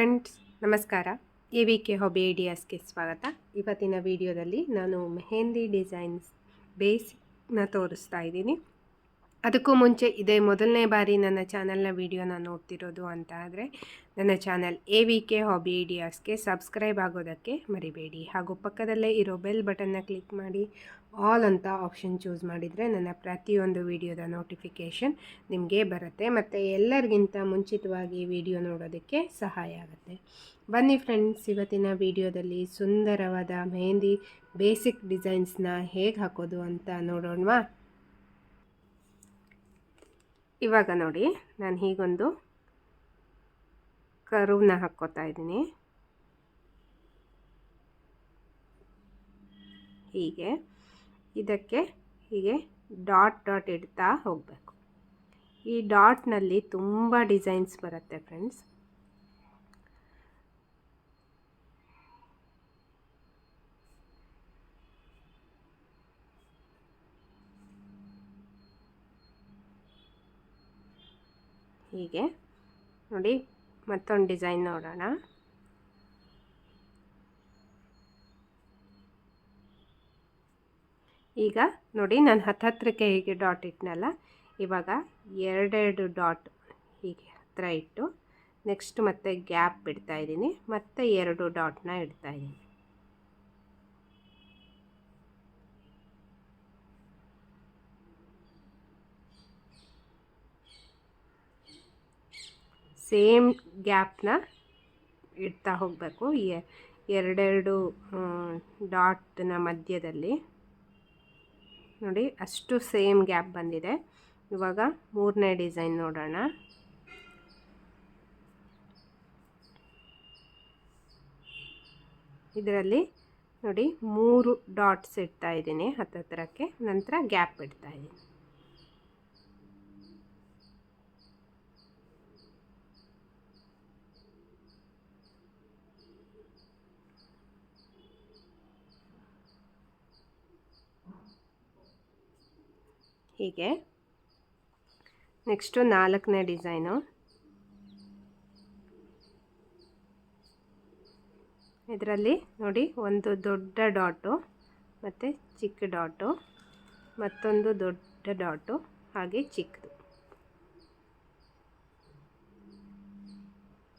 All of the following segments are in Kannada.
ಫ್ರೆಂಡ್ಸ್, ನಮಸ್ಕಾರ. ಎ ವಿ ಕೆ ಹಾಬಿ ಐಡಿಯಾಸ್ಗೆ ಸ್ವಾಗತ. ಇವತ್ತಿನ ವಿಡಿಯೋದಲ್ಲಿ ನಾನು ಮೆಹೆಂದಿ ಡಿಸೈನ್ಸ್ ಬೇಸ್ನ ತೋರಿಸ್ತಾ ಇದ್ದೀನಿ. ಅದಕ್ಕೂ ಮುಂಚೆ ಇದೇ ಮೊದಲನೇ ಬಾರಿ ನನ್ನ ಚಾನಲ್ನ ವಿಡಿಯೋನ ನೋಡ್ತಿರೋದು ಅಂತ ಆದರೆ, ನನ್ನ channel A V K hobby ಐಡಿಯಾಸ್ಗೆ subscribe ಆಗೋದಕ್ಕೆ ಮರಿಬೇಡಿ. ಹಾಗೂ ಪಕ್ಕದಲ್ಲೇ ಇರೋ ಬೆಲ್ ಬಟನ್ನ ಕ್ಲಿಕ್ ಮಾಡಿ, ಆಲ್ ಅಂತ ಆಪ್ಷನ್ ಚೂಸ್ ಮಾಡಿದರೆ ನನ್ನ ಪ್ರತಿಯೊಂದು ವಿಡಿಯೋದ ನೋಟಿಫಿಕೇಷನ್ ನಿಮಗೆ ಬರುತ್ತೆ. ಮತ್ತು ಎಲ್ಲರಿಗಿಂತ ಮುಂಚಿತವಾಗಿ ವಿಡಿಯೋ ನೋಡೋದಕ್ಕೆ ಸಹಾಯ ಆಗುತ್ತೆ. ಬನ್ನಿ ಫ್ರೆಂಡ್ಸ್, ಇವತ್ತಿನ ವಿಡಿಯೋದಲ್ಲಿ ಸುಂದರವಾದ ಮೆಹಂದಿ ಬೇಸಿಕ್ ಡಿಸೈನ್ಸ್ನ ಹೇಗೆ ಹಾಕೋದು ಅಂತ ನೋಡೋಣವಾ? ಇವಾಗ ನೋಡಿ, ನಾನು ಹೀಗೊಂದು ಕರುವನ್ನ ಹಾಕ್ಕೋತಾ ಇದ್ದೀನಿ. ಹೀಗೆ, ಇದಕ್ಕೆ ಹೀಗೆ ಡಾಟ್ ಡಾಟ್ ಇಡ್ತಾ ಹೋಗಬೇಕು. ಈ ಡಾಟ್ನಲ್ಲಿ ತುಂಬ ಡಿಸೈನ್ಸ್ ಬರುತ್ತೆ ಫ್ರೆಂಡ್ಸ್. ಹೀಗೆ. ನೋಡಿ, ಮತ್ತೊಂದು ಡಿಸೈನ್ ನೋಡೋಣ. ಈಗ ನೋಡಿ, ನಾನು ಹತ್ತತ್ರಕ್ಕೆ ಹೀಗೆ ಡಾಟ್ ಇಟ್ಟನಲ್ಲ ಇವಾಗ ಎರಡೆರಡು ಡಾಟ್ ಹೀಗೆ ಹತ್ತಿರ ಇಟ್ಟು, ನೆಕ್ಸ್ಟ್ ಮತ್ತೆ ಗ್ಯಾಪ್ ಬಿಡ್ತಾ ಇದ್ದೀನಿ, ಮತ್ತೆ ಎರಡು ಡಾಟ್ನ ಇಡ್ತಾ ಇದ್ದೀನಿ. ಸೇಮ್ ಗ್ಯಾಪ್ನ ಇಡ್ತಾ ಹೋಗಬೇಕು. ಎರಡೆರಡು ಡಾಟ್ನ ಮಧ್ಯದಲ್ಲಿ. ನೋಡಿ, ಅಷ್ಟು ಸೇಮ್ ಗ್ಯಾಪ್ ಬಂದಿದೆ. ಇವಾಗ ಮೂರನೇ ಡಿಸೈನ್ ನೋಡೋಣ. ಇದರಲ್ಲಿ ನೋಡಿ, ಮೂರು ಡಾಟ್ಸ್ ಇಡ್ತಾ ಇದ್ದೀನಿ ಹತ್ತತ್ರಕ್ಕೆ. ನಂತರ ಗ್ಯಾಪ್ ಇಡ್ತಾ ಇದ್ದೀನಿ. ಹೀಗೆ. ನೆಕ್ಸ್ಟು ನಾಲ್ಕನೇ ಡಿಸೈನು ಇದರಲ್ಲಿ ನೋಡಿ ಒಂದು ದೊಡ್ಡ ಡಾಟು ಮತ್ತು ಚಿಕ್ಕ ಡಾಟು ಮತ್ತೊಂದು ದೊಡ್ಡ ಡಾಟು ಹಾಗೆ ಚಿಕ್ಕದು.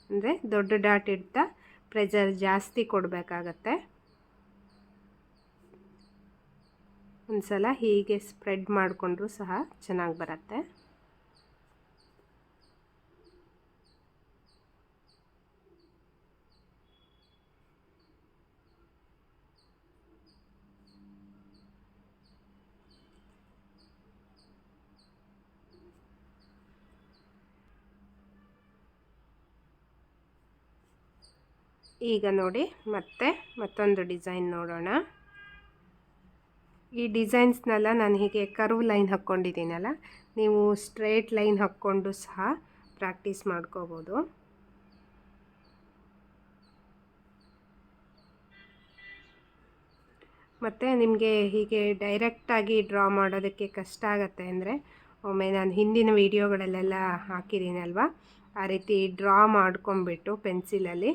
ಅಂದರೆ ದೊಡ್ಡ ಡಾಟ್ ಇಡ್ತಾ ಪ್ರೆಜರ್ ಜಾಸ್ತಿ ಕೊಡಬೇಕಾಗತ್ತೆ. ಒಂದು ಸಲ ಹೀಗೆ ಸ್ಪ್ರೆಡ್ ಮಾಡಿಕೊಂಡ್ರೂ ಸಹ ಚೆನ್ನಾಗಿ ಬರುತ್ತೆ. ಈಗ ನೋಡಿ ಮತ್ತೆ ಮತ್ತೊಂದು ಡಿಸೈನ್ ನೋಡೋಣ. ಈ ಡಿಸೈನ್ಸ್ನೆಲ್ಲ ನಾನು ಹೀಗೆ ಕರ್ವ್ ಲೈನ್ ಹಾಕ್ಕೊಂಡಿದ್ದೀನಲ್ಲ, ನೀವು ಸ್ಟ್ರೇಟ್ ಲೈನ್ ಹಾಕ್ಕೊಂಡು ಸಹ ಪ್ರಾಕ್ಟೀಸ್ ಮಾಡ್ಕೋಬೋದು. ಮತ್ತು ನಿಮಗೆ ಹೀಗೆ ಡೈರೆಕ್ಟಾಗಿ ಡ್ರಾ ಮಾಡೋದಕ್ಕೆ ಕಷ್ಟ ಆಗುತ್ತೆ ಅಂದರೆ, ಒಮ್ಮೆ ನಾನು ಹಿಂದಿನ ವೀಡಿಯೋಗಳಲ್ಲೆಲ್ಲ ಹಾಕಿದ್ದೀನಲ್ವ, ಆ ರೀತಿ ಡ್ರಾ ಮಾಡ್ಕೊಂಬಿಟ್ಟು ಪೆನ್ಸಿಲಲ್ಲಿ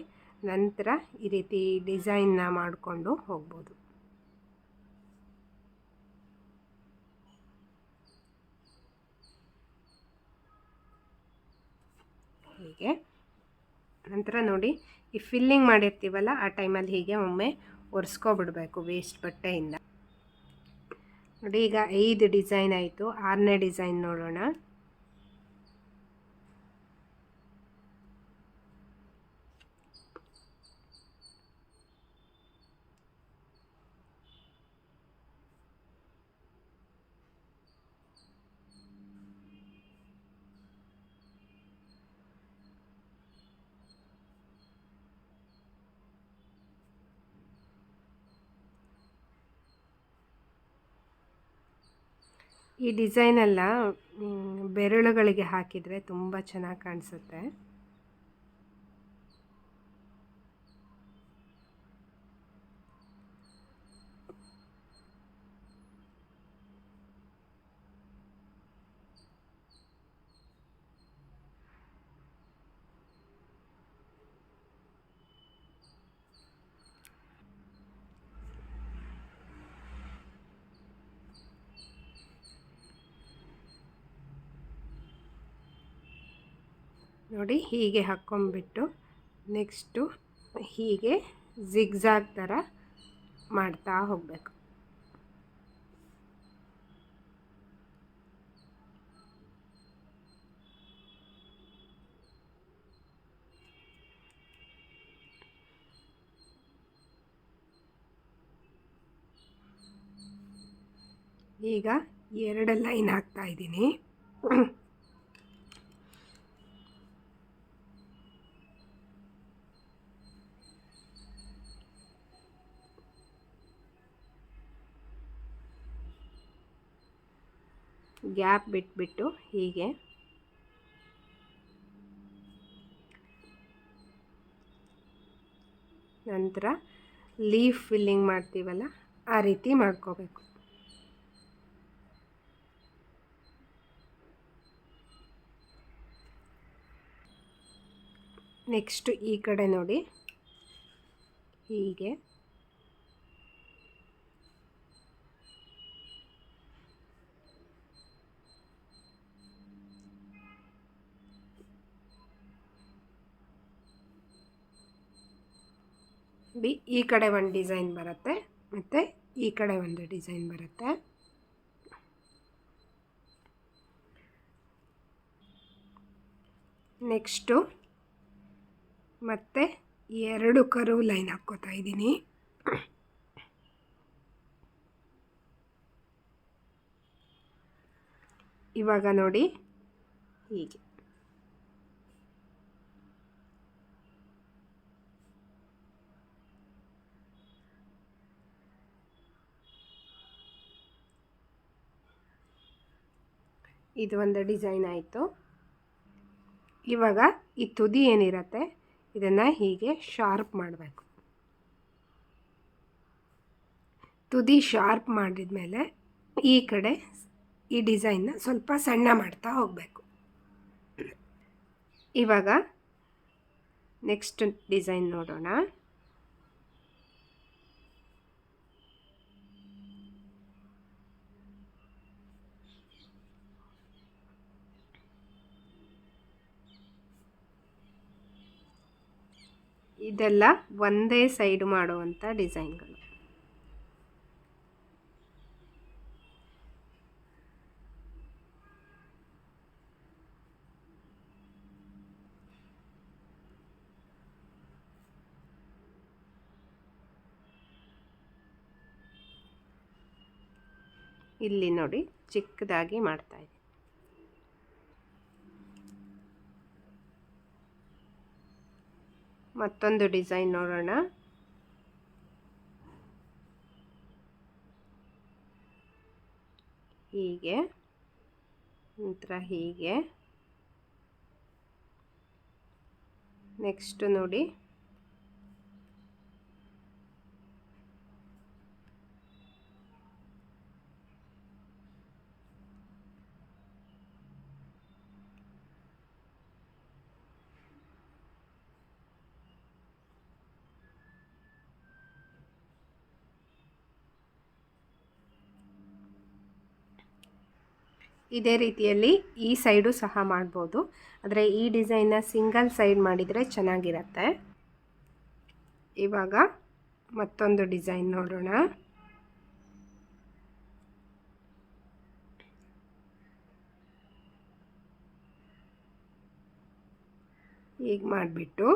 ನಂತರ ಈ ರೀತಿ ಡಿಸೈನ್ನ ಮಾಡಿಕೊಂಡು ಹೋಗ್ಬೋದು. ಹೀಗೆ. ನಂತರ ನೋಡಿ, ಈ ಫಿಲ್ಲಿಂಗ್ ಮಾಡಿರ್ತೀವಲ್ಲ, ಆ ಟೈಮಲ್ಲಿ ಹೀಗೆ ಒಮ್ಮೆ ಒರೆಸ್ಕೊಬಿಡ್ಬೇಕು ವೇಸ್ಟ್ ಬಟ್ಟೆಯಿಂದ. ನೋಡಿ, ಈಗ ಐದು ಡಿಸೈನ್ ಆಯಿತು. ಆರನೇ ಡಿಸೈನ್ ನೋಡೋಣ. ಈ ಡಿಸೈನೆಲ್ಲ ಬೆರಳುಗಳಿಗೆ ಹಾಕಿದರೆ ತುಂಬ ಚೆನ್ನಾಗಿ ಕಾಣಿಸುತ್ತೆ. ನೋಡಿ ಹೀಗೆ ಹಾಕ್ಕೊಂಬಿಟ್ಟು ನೆಕ್ಸ್ಟು ಹೀಗೆ ಝಿಗ್ಝಾಗ್ ಥರ ಮಾಡ್ತಾ ಹೋಗಬೇಕು. ಈಗ ಎರಡು ಲೈನ್ ಹಾಕ್ತಾ ಇದ್ದೀನಿ. ಗ್ಯಾಪ್ ಬಿಟ್ಬಿಟ್ಟು ಹೀಗೆ. ನಂತರ ಲೀಫ್ ಫಿಲ್ಲಿಂಗ್ ಮಾಡ್ತೀವಲ್ಲ, ಆ ರೀತಿ ಮಾಡ್ಕೋಬೇಕು. ನೆಕ್ಸ್ಟ್ ಈ ಕಡೆ ನೋಡಿ. ಹೀಗೆ. ಬಿ, ಈ ಕಡೆ ಒಂದು ಡಿಸೈನ್ ಬರುತ್ತೆ, ಮತ್ತು ಈ ಕಡೆ ಒಂದು ಡಿಸೈನ್ ಬರುತ್ತೆ. ನೆಕ್ಸ್ಟು, ಮತ್ತು ಎರಡು ಕರು ಲೈನ್ ಹಾಕ್ಕೋತಾ ಇದ್ದೀನಿ. ಇವಾಗ ನೋಡಿ, ಹೀಗೆ. ಇದು ಒಂದು ಡಿಸೈನ್ ಆಯಿತು. ಇವಾಗ ಈ ತುದಿ ಏನಿರುತ್ತೆ, ಇದನ್ನು ಹೀಗೆ ಶಾರ್ಪ್ ಮಾಡಬೇಕು. ತುದಿ ಶಾರ್ಪ್ ಮಾಡಿದ ಮೇಲೆ ಈ ಕಡೆ ಈ ಡಿಸೈನ್ನ ಸ್ವಲ್ಪ ಸಣ್ಣ ಮಾಡ್ತಾ ಹೋಗಬೇಕು. ಇವಾಗ ನೆಕ್ಸ್ಟ್ ಡಿಸೈನ್ ನೋಡೋಣ. ಇದೆಲ್ಲ ಒಂದೇ ಸೈಡ್ ಮಾಡುವಂಥ ಡಿಸೈನ್ಗಳು ಇಲ್ಲಿ ನೋಡಿ ಚಿಕ್ಕದಾಗಿ ಮಾಡ್ತಾ ಇದ್ದೀನಿ. ಮತ್ತೊಂದು ಡಿಸೈನ್ ನೋಡೋಣ. ಹೀಗೆ ನಂತರ ಹೀಗೆ. ನೆಕ್ಸ್ಟ್ ನೋಡಿ. ಇದೇ ರೀತಿಯಲ್ಲಿ ಈ ಸೈಡು ಸಹ ಮಾಡ್ಬೋದು. ಆದರೆ ಈ ಡಿಸೈನ್ನ ಸಿಂಗಲ್ ಸೈಡ್ ಮಾಡಿದರೆ ಚೆನ್ನಾಗಿರತ್ತೆ. ಇವಾಗ ಮತ್ತೊಂದು ಡಿಸೈನ್ ನೋಡೋಣ. ಈಗ ಮಾಡಿಬಿಟ್ಟು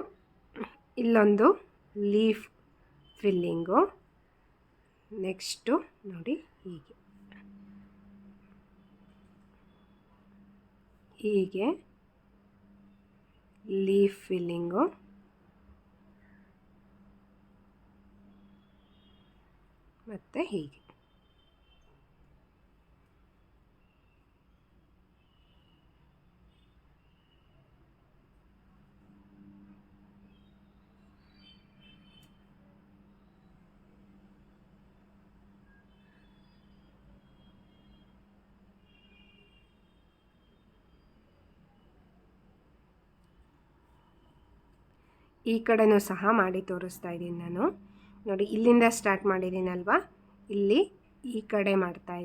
ಇಲ್ಲೊಂದು ಲೀಫ್ ಫಿಲ್ಲಿಂಗು ನೆಕ್ಸ್ಟು ನೋಡಿ ಹೀಗೆ. ಹೀಗೆ. ಲೀಫ್ ಫಿಲ್ಲಿಂಗು ಮತ್ತು ಹೀಗೆ. ಈ ಕಡೆನೂ ಸಹ ಮಾಡಿ ತೋರಿಸ್ತಾ ಇದ್ದೀನಿ ನಾನು. ನೋಡಿ, ಇಲ್ಲಿಂದ ಸ್ಟಾರ್ಟ್ ಮಾಡಿದ್ದೀನಲ್ವಾ? ಇಲ್ಲಿ ಈ ಕಡೆ ಮಾಡ್ತಾ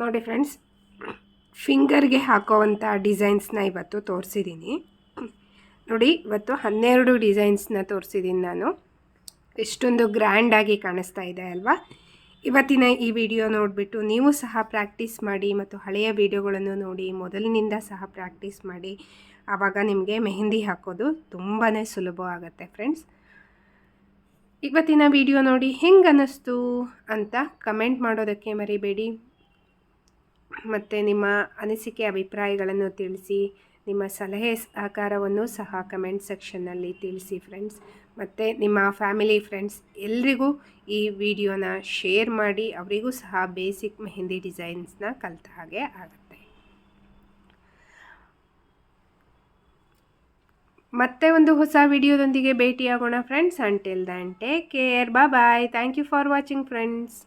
ನೋಡಿ ಫ್ರೆಂಡ್ಸ್, ಫಿಂಗರ್ಗೆ ಹಾಕೋವಂಥ ಡಿಸೈನ್ಸ್ನ ಇವತ್ತು ತೋರಿಸಿದ್ದೀನಿ ನೋಡಿ, ಇವತ್ತು ಹನ್ನೆರಡು ಡಿಸೈನ್ಸ್ನ ತೋರಿಸಿದ್ದೀನಿ ನಾನು. ಎಷ್ಟೊಂದು ಗ್ರ್ಯಾಂಡಾಗಿ ಕಾಣಿಸ್ತಾ ಇದೆ ಅಲ್ವಾ? ಇವತ್ತಿನ ಈ ವಿಡಿಯೋ ನೋಡಿಬಿಟ್ಟು ನೀವು ಸಹ ಪ್ರಾಕ್ಟೀಸ್ ಮಾಡಿ ಮತ್ತು ಹಳೆಯ ವಿಡಿಯೋಗಳನ್ನು ನೋಡಿ, ಮೊದಲಿನಿಂದ ಸಹ ಪ್ರಾಕ್ಟೀಸ್ ಮಾಡಿ. ಆವಾಗ ನಿಮಗೆ ಮೆಹಂದಿ ಹಾಕೋದು ತುಂಬಾ ಸುಲಭ ಆಗುತ್ತೆ ಫ್ರೆಂಡ್ಸ್. ಇವತ್ತಿನ ವಿಡಿಯೋ ನೋಡಿ ಹೆಂಗೆ ಅನ್ನಿಸ್ತು ಅಂತ ಕಮೆಂಟ್ ಮಾಡೋದಕ್ಕೆ ಮರಿಬೇಡಿ. ಮತ್ತು ನಿಮ್ಮ ಅನಿಸಿಕೆ ಅಭಿಪ್ರಾಯಗಳನ್ನು ತಿಳಿಸಿ, ನಿಮ್ಮ ಸಲಹೆ ಸಹಕಾರವನ್ನು ಸಹ ಕಮೆಂಟ್ ಸೆಕ್ಷನ್ನಲ್ಲಿ ತಿಳಿಸಿ ಫ್ರೆಂಡ್ಸ್. ಮತ್ತು ನಿಮ್ಮ ಫ್ಯಾಮಿಲಿ ಫ್ರೆಂಡ್ಸ್, ಎಲ್ರಿಗೂ ಈ ವಿಡಿಯೋನ ಶೇರ್ ಮಾಡಿ, ಅವರಿಗೂ ಸಹ ಬೇಸಿಕ್ ಮೆಹಂದಿ ಡಿಸೈನ್ಸ್ನ ಕಲಿತ ಹಾಗೆ ಆಗುತ್ತೆ. ಮತ್ತೆ ಒಂದು ಹೊಸ ವಿಡಿಯೋದೊಂದಿಗೆ ಭೇಟಿಯಾಗೋಣ friends. Until then take care bye bye thank you for watching friends